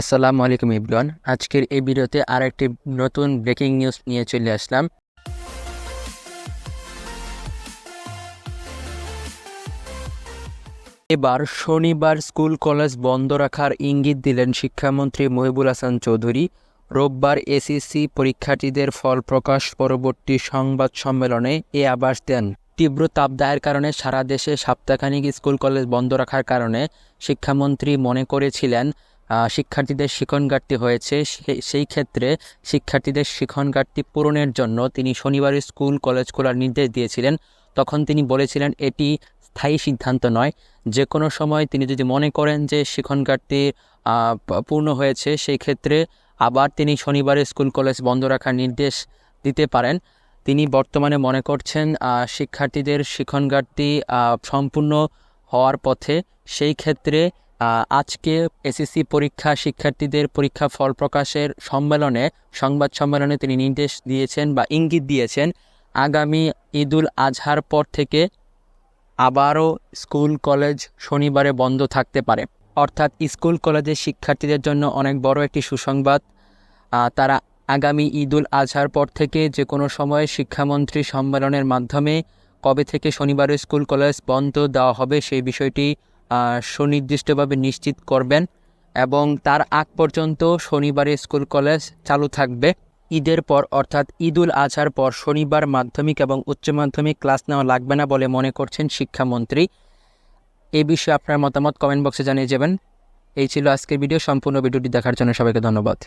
আসসালামু আলাইকুম ইবরান। আজকের এই ভিডিওতে আরেকটি নতুন ব্রেকিং নিউজ নিয়ে চলে আসলাম। এবার শনিবার স্কুল, কলেজ বন্ধ রাখার ইঙ্গিত দিলেন শিক্ষামন্ত্রী মহিবুল হাসান চৌধুরী। রোববার এসএসসি পরীক্ষার্থীদের ফল প্রকাশ পরবর্তী সংবাদ সম্মেলনে এ আভাস দেন। তীব্র তাপদাহের কারণে সারা দেশে সপ্তাহখানিক স্কুল, কলেজ বন্ধ রাখার কারণে শিক্ষামন্ত্রী মনে করেছিলেন শিক্ষার্থীদের শিক্ষণ ঘাটতি হয়েছে সেই ক্ষেত্রে শিক্ষার্থীদের শিক্ষণ ঘাটতি পূরণের জন্য তিনি শনিবার স্কুল, কলেজ খোলার নির্দেশ দিয়েছিলেন। তখন তিনি বলেছিলেন, এটি স্থায়ী সিদ্ধান্ত নয়। যে কোনো সময় তিনি যদি মনে করেন যে শিক্ষণ ঘাটতি পূর্ণ হয়েছে, সেই ক্ষেত্রে আবার তিনি শনিবারে স্কুল, কলেজ বন্ধ রাখার নির্দেশ দিতে পারেন। তিনি বর্তমানে মনে করছেন শিক্ষার্থীদের শিক্ষণ ঘাটতি সম্পূর্ণ হওয়ার পথে সেই ক্ষেত্রে আজকে এসএসসি পরীক্ষা শিক্ষার্থীদের পরীক্ষা ফল প্রকাশের সম্মেলনে, সংবাদ সম্মেলনে তিনি নির্দেশ দিয়েছেন বা ইঙ্গিত দিয়েছেন, আগামী ঈদুল আজহার পর থেকে আবারও স্কুল, কলেজ শনিবারে বন্ধ থাকতে পারে। অর্থাৎ স্কুল, কলেজের শিক্ষার্থীদের জন্য অনেক বড় একটি সুসংবাদ। তারা আগামী ঈদুল আজহার পর থেকে যে কোনো সময় শিক্ষামন্ত্রী সম্মেলনের মাধ্যমে কবে থেকে শনিবারে স্কুল, কলেজ বন্ধ দেওয়া হবে সেই বিষয়টি সুনির্দিষ্টভাবে নিশ্চিত করবেন এবং তার আগ পর্যন্ত শনিবারে স্কুল কলেজ চালু থাকবে। ঈদের পর অর্থাৎ ঈদুল আজহার পর শনিবার মাধ্যমিক এবং উচ্চ মাধ্যমিক ক্লাস নেওয়া লাগবে না বলে মনে করছেন শিক্ষামন্ত্রী। এ বিষয়ে আপনার মতামত কমেন্ট বক্সে জানিয়ে যাবেন। এই ছিল আজকের ভিডিও, সম্পূর্ণ ভিডিওটি দেখার জন্য সবাইকে ধন্যবাদ।